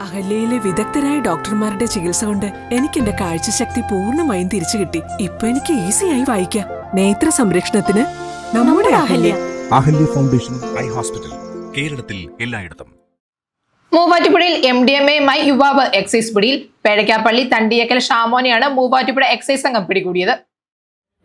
അഹല്യയിലെ വിദഗ്ധരായ ഡോക്ടർമാരുടെ ചികിത്സ കൊണ്ട് എനിക്ക് എന്റെ കാഴ്ചശക്തി പൂർണമായും തിരിച്ചു കിട്ടി. ഇപ്പൊ എനിക്ക് ഈസിയായി വായിക്കാം. നേത്ര സംരക്ഷണത്തിന് നമ്മുടെ Ahalya. Ahalya. Foundation eye hospital കേരളത്തിൽ എല്ലായിടത്തും. മൂവാറ്റുപുഴയിൽ എം ഡി എം എയുമായി യുവാവ് എക്സൈസ് പിടിയിൽ പേഴക്കാപ്പള്ളി തണ്ടിയക്കൽ ഷാമോനെയാണ് മൂവാറ്റുപുഴ എക്സൈസ് സംഘം പിടികൂടിയത്.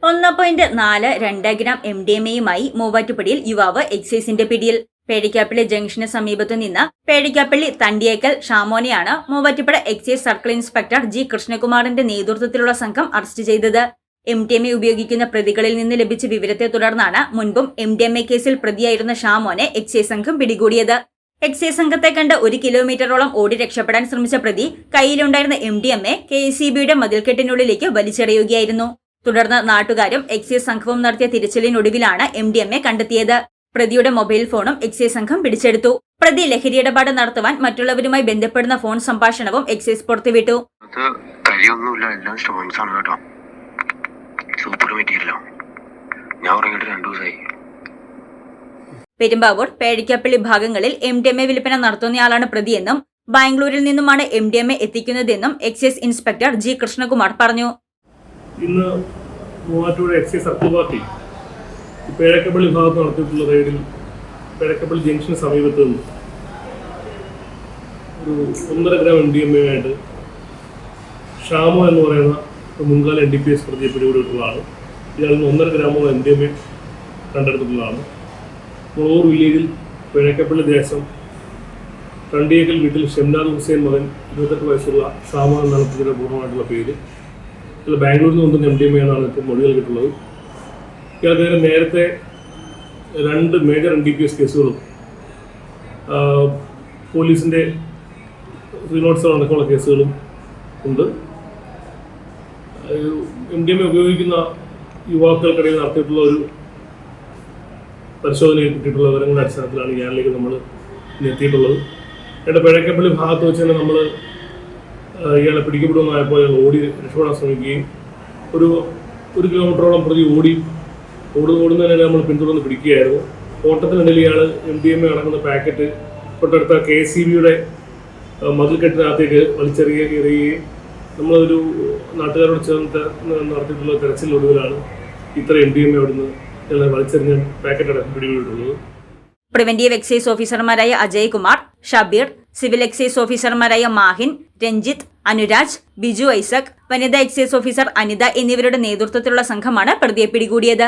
ഒന്ന് പോയിന്റ് നാല് രണ്ട് ഗ്രാം എം ഡി എം എയുമായി മൂവാറ്റുപടിയിൽ യുവാവ് എക്സൈസിന്റെ പിടിയിൽ പേടിക്കാപ്പള്ളി ജംഗ്ഷന് സമീപത്തു നിന്ന് Pedikkappally Thandiyekkal ഷാമോനെയാണ് Muvattupuzha excise circle inspector G കൃഷ്ണകുമാറിന്റെ നേതൃത്വത്തിലുള്ള സംഘം അറസ്റ്റ് ചെയ്തത്. എം ഡി എം എ ഉപയോഗിക്കുന്ന പ്രതികളിൽ നിന്ന് ലഭിച്ച വിവരത്തെ തുടർന്നാണ് മുൻപും എം ഡി എം എ കേസിൽ പ്രതിയായിരുന്ന ഷാമോനെ എക്സൈസ് സംഘം പിടികൂടിയത്. എക്സൈസ് സംഘത്തെ കണ്ട് ഒരു കിലോമീറ്ററോളം ഓടി രക്ഷപ്പെടാൻ ശ്രമിച്ച പ്രതി കയ്യിലുണ്ടായിരുന്ന M D M A K C ബിയുടെ മതിൽക്കെട്ടിനുള്ളിലേക്ക് വലിച്ചെറിയുകയായിരുന്നു. തുടർന്ന് നാട്ടുകാരും എക്സൈസ് സംഘവും നടത്തിയ തിരച്ചിലിനൊടുവിലാണ് എം ഡി എം എ കണ്ടെത്തിയത്. പ്രതിയുടെ മൊബൈൽ ഫോണും എക്സൈസ് സംഘം പിടിച്ചെടുത്തു. പ്രതി ലഹരി ലഹരിയിടപാട് നടത്തുവാൻ മറ്റുള്ളവരുമായി ബന്ധപ്പെടുന്ന ഫോൺ സംഭാഷണവും എക്സൈസ് പുറത്തുവിട്ടു. അത് കരിയൊന്നുമില്ല എല്ലാം സ്റ്റോൺസ് ആണ് കേട്ടോ സൂപ്പർ മെറ്റീരിയലോ ഞാൻ ഉറങ്ങിയിട്ട് രണ്ടു ദിവസമായി പെരുമ്പാവൂർ പേഴിക്കപ്പള്ളി ഭാഗങ്ങളിൽ എം ഡി എം എ വിൽപ്പന നടത്തുന്നയാളാണ് പ്രതിയെന്നും ബാംഗ്ലൂരിൽ നിന്നുമാണ് എം ഡി എം എ എത്തിക്കുന്നതെന്നും എക്സൈസ് ഇൻസ്പെക്ടർ ജി കൃഷ്ണകുമാർ പറഞ്ഞു. ഇന്ന് Muvattur excise circle party Pezhakkappally ഭാഗത്ത് നടത്തിയിട്ടുള്ള റെയ്ഡിൽ പേഴക്കപ്പള്ളി ജംഗ്ഷന് സമീപത്ത് നിന്ന് ഒരു ഒന്നര ഗ്രാം എം ഡി എം എമ്മയായിട്ട് ഷാമോ എന്ന് പറയുന്ന മുൻകാല എൻ ഡി പി എസ് പ്രതിയെ പിടികൂടിയിട്ടുള്ളതാണ് ഇയാളിൽ നിന്ന് ഒന്നര ഗ്രാമോ എം ഡി എം എ കണ്ടെടുത്തിട്ടുള്ളതാണ്. മുളൂർ വില്ലേജിൽ പേഴക്കപ്പള്ളി ദേശം കണ്ടിയേക്കൽ വീട്ടിൽ ഷംനാദ് ഹുസൈൻ മകൻ ഇരുപത്തെട്ട് വയസ്സുള്ള ഷാമോ എന്നാണ് പ്രതിയുടെ പൂർണമായിട്ടുള്ള പേര്. ബാംഗ്ലൂരിൽ നിന്ന് കൊണ്ടുവന്ന എം ഡി എം എന്നാണ് ഇപ്പോൾ മൊഴി നൽകിയിട്ടുള്ളത്. ഇയാൾക്കെതിരെ നേരത്തെ രണ്ട് major N D P S കേസുകളും പോലീസിന്റെ റീനോട്ട്സ് അടക്കമുള്ള കേസുകളും ഉണ്ട്. എം ഡി എം എ ഉപയോഗിക്കുന്ന യുവാക്കൾക്കിടയിൽ നടത്തിയിട്ടുള്ള ഒരു പരിശോധനയിൽ കിട്ടിയിട്ടുള്ള വിവരങ്ങളുടെ അടിസ്ഥാനത്തിലാണ് ഇയാളിലേക്ക് നമ്മൾ എത്തിയിട്ടുള്ളത്. ഇയാളുടെ പിഴക്കപ്പള്ളി ഭാഗത്ത് വെച്ച് തന്നെ നമ്മൾ ഇയാളെ പിടിക്കപ്പെടുമെന്നായപ്പോൾ ഇയാൾ ഓടി രക്ഷപ്പെടാൻ ശ്രമിക്കുകയും ഒരു ഒരു കിലോമീറ്ററോളം പ്രതി ഓടി ഓടി ഓടുന്നതിനിടെ നമ്മൾ പിന്തുടർന്ന് പിടിക്കുകയായിരുന്നു. ഓട്ടത്തിനിടയിൽ ഇയാൾ എം ഡി എം എ അടങ്ങുന്ന പാക്കറ്റ് തൊട്ടടുത്ത കെ സി ബിയുടെ മതിൽക്കെട്ടിനകത്തേക്ക് വലിച്ചെറിയ എറിയുകയും നമ്മളൊരു നാട്ടുകാരോട് ചേർന്ന് നടത്തിയിട്ടുള്ള തെരച്ചിലൊടുവിലാണ് ഇത്ര എം ഡി എം എ അവിടുന്ന് എല്ലാം വലിച്ചെറിഞ്ഞ പാക്കറ്റ് അടക്കം പിടികൂടിയിട്ടുള്ളത്. പ്രിവന്റീവ് എക്സൈസ് ഓഫീസർമാരായ അജയ് കുമാർ ഷബീർ സിവിൽ എക്സൈസ് ഓഫീസർമാരായ മാഹിൻ രഞ്ജിത്ത് അനുരാജ് ബിജു ഐസക് വനിതാ എക്സൈസ് ഓഫീസർ അനിത എന്നിവരുടെ നേതൃത്വത്തിലുള്ള സംഘമാണ് പ്രതിയെ പിടികൂടിയത്.